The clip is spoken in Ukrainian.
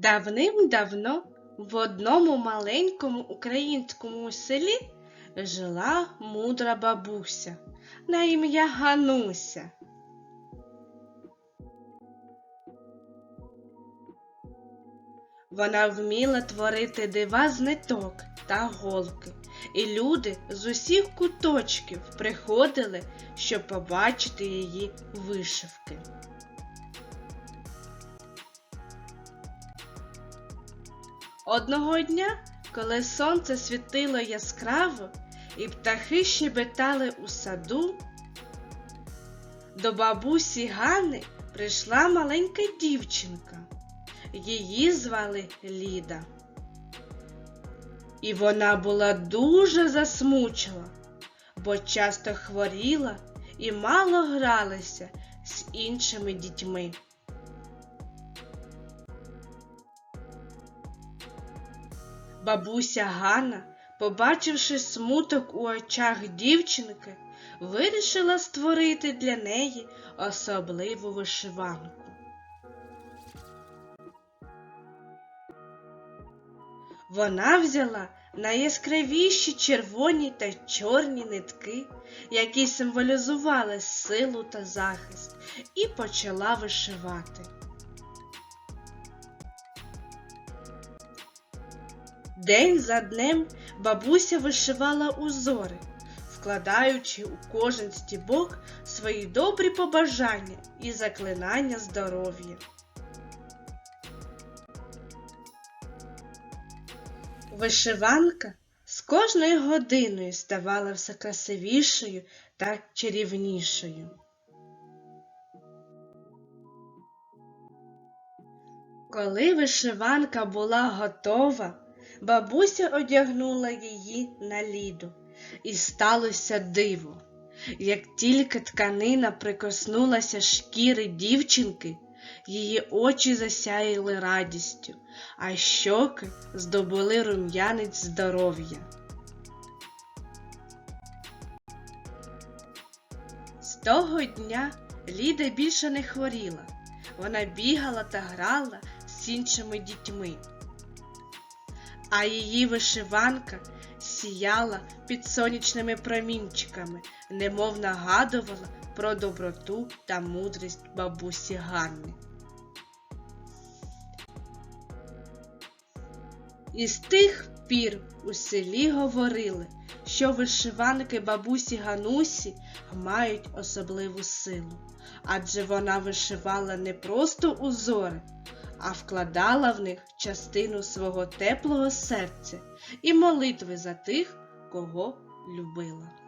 Давним-давно в одному маленькому українському селі жила мудра бабуся на ім'я Гануся. Вона вміла творити дива з ниток та голки, і люди з усіх куточків приходили, щоб побачити її вишивки. Одного дня, коли сонце світило яскраво і птахи щебетали у саду, до бабусі Гани прийшла маленька дівчинка. Її звали Ліда. І вона була дуже засмучена, бо часто хворіла і мало гралася з іншими дітьми. Бабуся Ганна, побачивши смуток у очах дівчинки, вирішила створити для неї особливу вишиванку. Вона взяла найяскравіші червоні та чорні нитки, які символізували силу та захист, і почала вишивати. День за днем бабуся вишивала узори, вкладаючи у кожен стібок свої добрі побажання і заклинання здоров'я. Вишиванка з кожною годиною ставала все красивішою та чарівнішою. Коли вишиванка була готова, бабуся одягнула її на ліду, і сталося диво. Як тільки тканина прикоснулася шкіри дівчинки, її очі засяяли радістю, а щоки здобули рум'янець здоров'я. З того дня Ліда більше не хворіла. Вона бігала та грала з іншими дітьми. А її вишиванка сіяла під сонячними промінчиками, немов нагадувала про доброту та мудрість бабусі Ганни. І з тих пір у селі говорили, що вишиванки бабусі Ганусі мають особливу силу, адже вона вишивала не просто узори, а вкладала в них частину свого теплого серця і молитви за тих, кого любила.